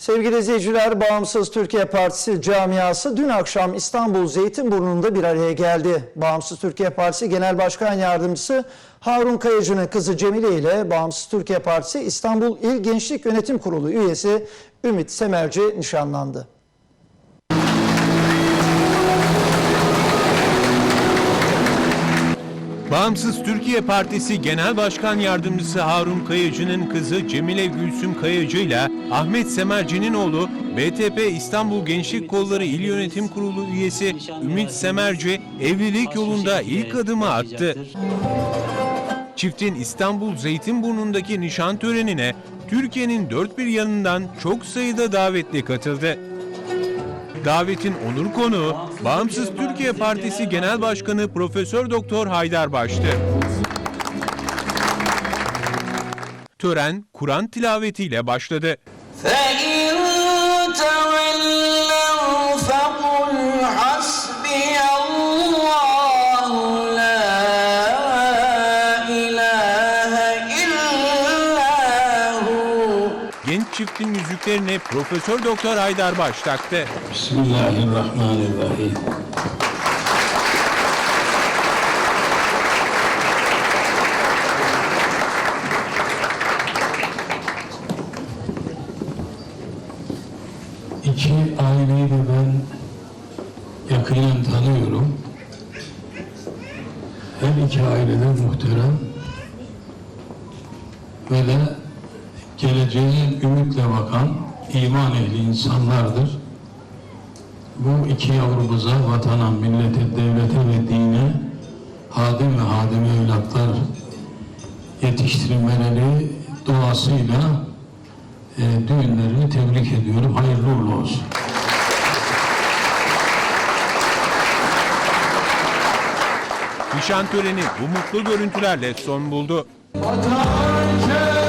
Sevgili izleyiciler, Bağımsız Türkiye Partisi camiası dün akşam İstanbul Zeytinburnu'nda bir araya geldi. Bağımsız Türkiye Partisi Genel Başkan Yardımcısı Harun Kayıcı'nın kızı Cemile ile Bağımsız Türkiye Partisi İstanbul İl Gençlik Yönetim Kurulu üyesi Ümit Semerci nişanlandı. Bağımsız Türkiye Partisi Genel Başkan Yardımcısı Harun Kayıcı'nın kızı Cemile Gülsüm Kayıcı ile Ahmet Semerci'nin oğlu BTP İstanbul Gençlik Kolları İl Yönetim Kurulu üyesi Ümit Semerci evlilik yolunda ilk adımı attı. Çiftin İstanbul Zeytinburnu'ndaki nişan törenine Türkiye'nin dört bir yanından çok sayıda davetli katıldı. Davetin onur konuğu Bağımsız Türkiye Partisi Genel Başkanı Profesör Doktor Haydar Baş'tı. Tören Kur'an tilavetiyle başladı. Genç çiftin yüzüklerine Profesör Doktor Haydar Baş taktı. Bismillahirrahmanirrahim. İki aileyi de ben yakinen tanıyorum. Her iki aile de muhterem ve de geleceğe ümitle bakan iman ehli insanlardır. Bu iki yavrumuza, vatana, millete, devlete ve dine hadim ve hadim evlatlar yetiştirmeleri duasıyla e, düğünlerini tebrik ediyorum. Hayırlı uğurlu olsun. Nişan töreni bu mutlu görüntülerle son buldu. Vatan